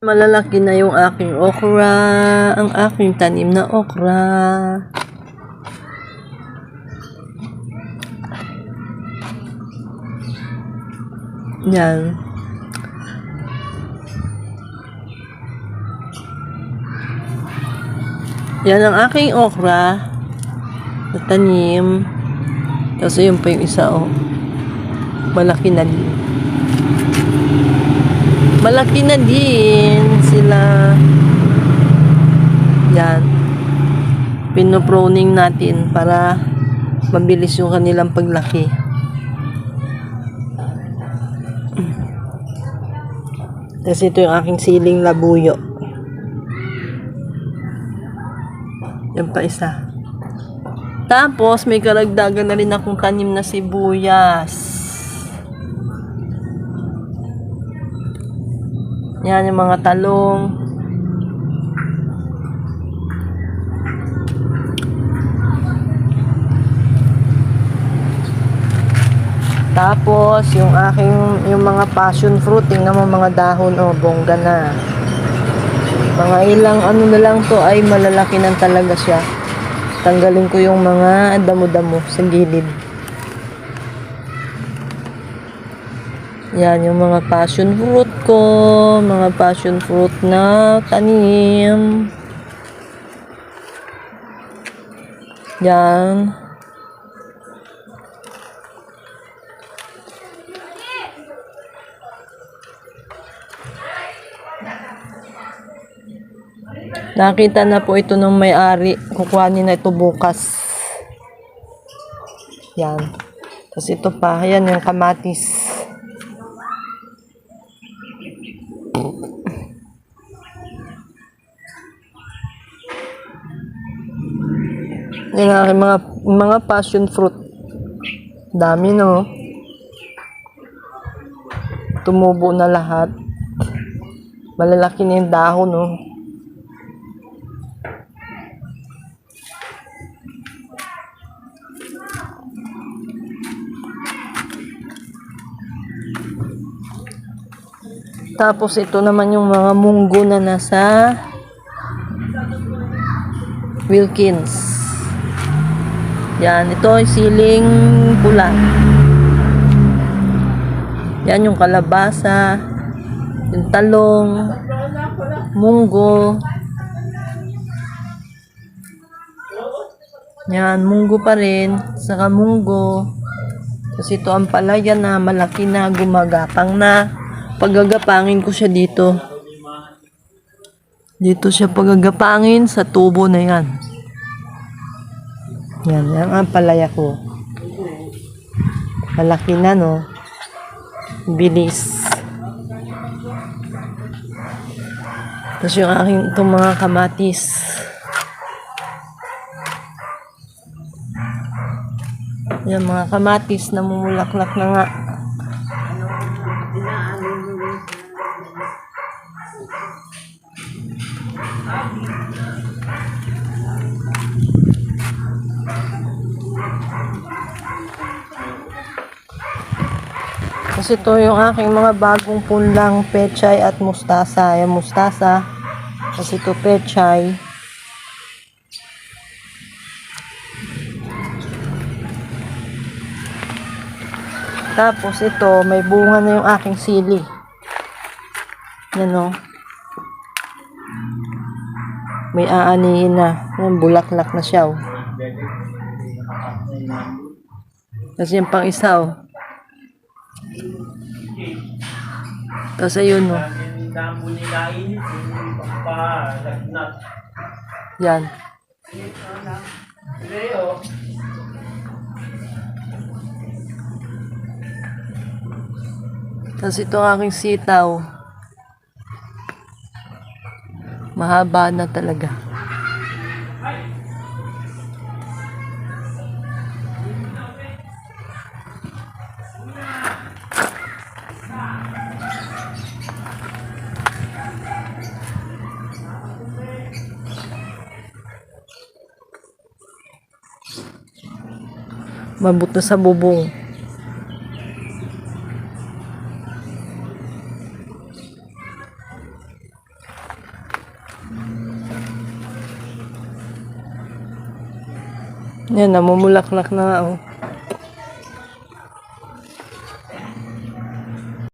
Malalaki na yung aking okra, ang aking tanim na okra. Yan. Yan ang aking okra na tanim. Tapos yun pa yung isa, oh. Malaki na din. Malaki na din sila. Yan. Pinoproning natin para mabilis yung kanilang paglaki. Tapos ito yung aking siling labuyo. Yan pa isa. Tapos, may karagdagan na rin akong tanim na sibuyas. Yan yung mga talong. Tapos, yung aking, yung mga passion fruit, tingnan mo mga dahon, oh, bongga na. Mga ilang ano na lang to ay malalaki na talaga siya. Tanggalin ko yung mga damo-damo sa gilid. Yan, yung mga passion fruit ko, mga passion fruit na tanim. Yan. Nakita na po ito ng may-ari. Kukuhanin na ito bukas. Yan. Tapos ito pa. Yan yung kamatis. Yan ang aking mga, mga passion fruit. Dami no. Tumubo na lahat. Malalaki na yung dahon no. Tapos ito naman yung mga munggo na nasa Wilkins. Yan, ito ay siling pula. Yan yung kalabasa, yung talong, munggo. Yan, munggo pa rin, saka munggo. Kasi ito ang palaya na malaki na, gumagapang na. Pagagapangin ko siya dito. Dito siya pagagapangin sa tubo na yan. Yan, yan ang palaya ko. Malaki na, no? Bilis. Tapos yung aking itong mga kamatis. Yan, mga kamatis, namumulaklak na nga. Ito yung aking mga bagong punlang pechay at mustasa. Yung mustasa. Kasi ito pechay. Tapos ito, may bunga na yung aking sili. Yan o. May aanihin na. Yan, bulaklak na siya o. Kasi yung pang isa o. Tapos ayun o. Yan. Tapos ito ang aking sitaw. Mahaba na talaga. Mabot na sa bubong. Yan, namumulaklak na oh.